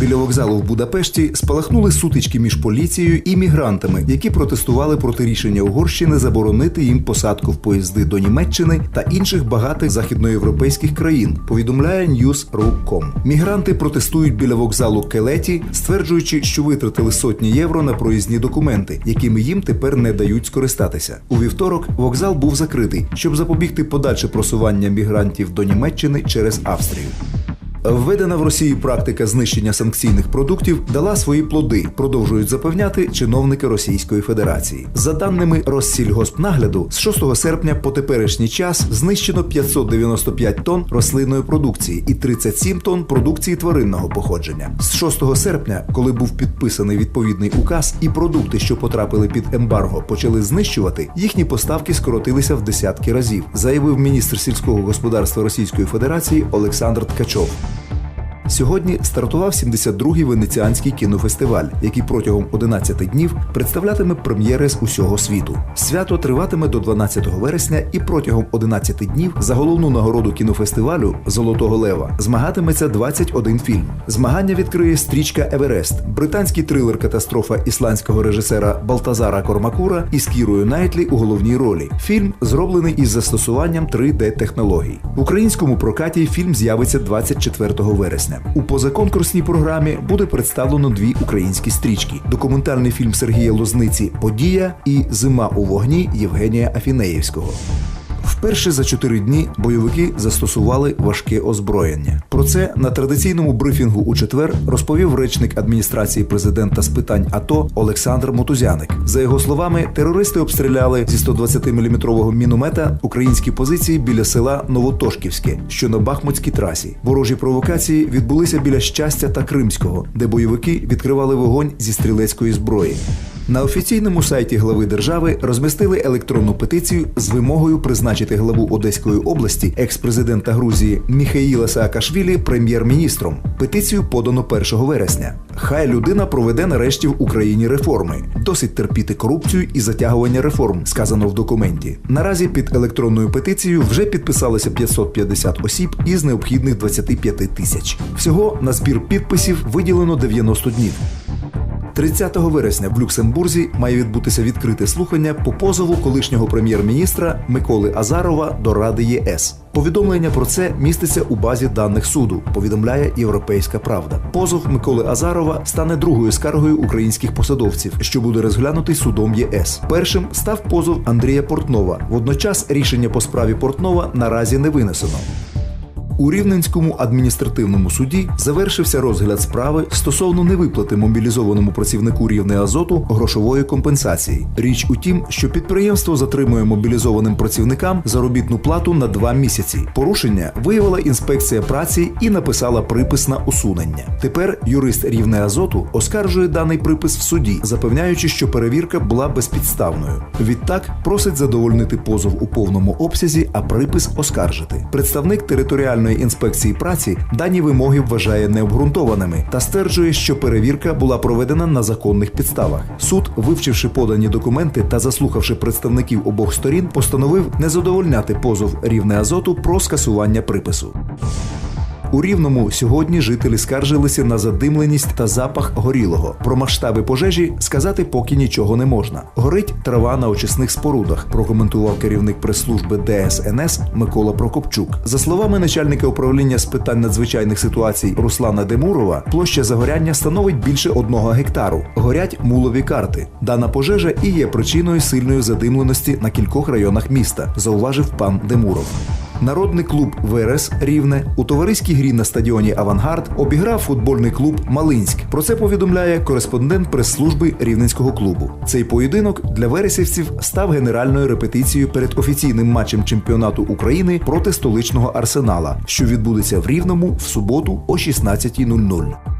Біля вокзалу в Будапешті спалахнули сутички між поліцією і мігрантами, які протестували проти рішення Угорщини заборонити їм посадку в поїзди до Німеччини та інших багатих західноєвропейських країн. Повідомляє News.ru.com. Мігранти протестують біля вокзалу Келеті, стверджуючи, що витратили сотні євро на проїзні документи, якими їм тепер не дають скористатися. У вівторок вокзал був закритий, щоб запобігти подальше просування мігрантів до Німеччини через Австрію. Введена в Росії практика знищення санкційних продуктів дала свої плоди, продовжують запевняти чиновники Російської Федерації. За даними Россільгоспнагляду, з 6 серпня по теперішній час знищено 595 тонн рослинної продукції і 37 тонн продукції тваринного походження. З 6 серпня, коли був підписаний відповідний указ, і продукти, що потрапили під ембарго, почали знищувати, їхні поставки скоротилися в десятки разів, заявив міністр сільського господарства Російської Федерації Олександр Ткачов. Сьогодні стартував 72-й венеціанський кінофестиваль, який протягом 11 днів представлятиме прем'єри з усього світу. Свято триватиме до 12 вересня і протягом 11 днів за головну нагороду кінофестивалю Золотого Лева змагатиметься 21 фільм. Змагання відкриє стрічка Еверест, британський трилер катастрофа ісландського режисера Балтазара Кормакура із Кірою Найтлі у головній ролі. Фільм зроблений із застосуванням 3D-технологій. В українському прокаті фільм з'явиться 24 вересня. У позаконкурсній програмі буде представлено дві українські стрічки: документальний фільм Сергія Лозниці Подія і Зима у вогні Євгенія Афінеєвського. Вперше за чотири дні бойовики застосували важке озброєння. Про це на традиційному брифінгу у четвер розповів речник адміністрації президента з питань АТО Олександр Мотузяник. За його словами, терористи обстріляли зі 120-мм міномета українські позиції біля села Новотошківське, що на Бахмутській трасі. Ворожі провокації відбулися біля щастя та Кримського, де бойовики відкривали вогонь зі стрілецької зброї. На офіційному сайті глави держави розмістили електронну петицію з вимогою призначити главу Одеської області, екс-президента Грузії Міхаїла Саакашвілі прем'єр-міністром. Петицію подано 1 вересня. Хай людина проведе нарешті в Україні реформи. Досить терпіти корупцію і затягування реформ, сказано в документі. Наразі під електронною петицією вже підписалося 550 осіб із необхідних 25 тисяч. Всього на збір підписів виділено 90 днів. 30 вересня в Люксембурзі має відбутися відкрите слухання по позову колишнього прем'єр-міністра Миколи Азарова до Ради ЄС. Повідомлення про це міститься у базі даних суду. Повідомляє Європейська Правда. Позов Миколи Азарова стане другою скаргою українських посадовців, що буде розглянутий судом ЄС. Першим став позов Андрія Портнова. Водночас рішення по справі Портнова наразі не винесено. У Рівненському адміністративному суді завершився розгляд справи стосовно невиплати мобілізованому працівнику рівне азоту грошової компенсації. Річ у тім, що підприємство затримує мобілізованим працівникам заробітну плату на два місяці. Порушення виявила інспекція праці і написала припис на усунення. Тепер юрист рівне азоту оскаржує даний припис в суді, запевняючи, що перевірка була безпідставною. Відтак просить задовольнити позов у повному обсязі, а припис оскаржити. Представник територіальної інспекції праці дані вимоги вважає необґрунтованими та стверджує, що перевірка була проведена на законних підставах. Суд, вивчивши подані документи та заслухавши представників обох сторін, постановив не задовольняти позов рівне азоту про скасування припису. У Рівному сьогодні жителі скаржилися на задимленість та запах горілого. Про масштаби пожежі сказати поки нічого не можна. Горить трава на очисних спорудах, прокоментував керівник прес-служби ДСНС Микола Прокопчук. За словами начальника управління з питань надзвичайних ситуацій Руслана Демурова, площа загоряння становить більше одного гектару. Горять мулові карти. Дана пожежа і є причиною сильної задимленості на кількох районах міста, зауважив пан Демуров. Народний клуб Верес Рівне у товариській грі на стадіоні Авангард обіграв футбольний клуб Малинськ. Про це повідомляє кореспондент прес-служби рівненського клубу. Цей поєдинок для вересівців став генеральною репетицією перед офіційним матчем чемпіонату України проти столичного арсенала, що відбудеться в Рівному в суботу о 16.00.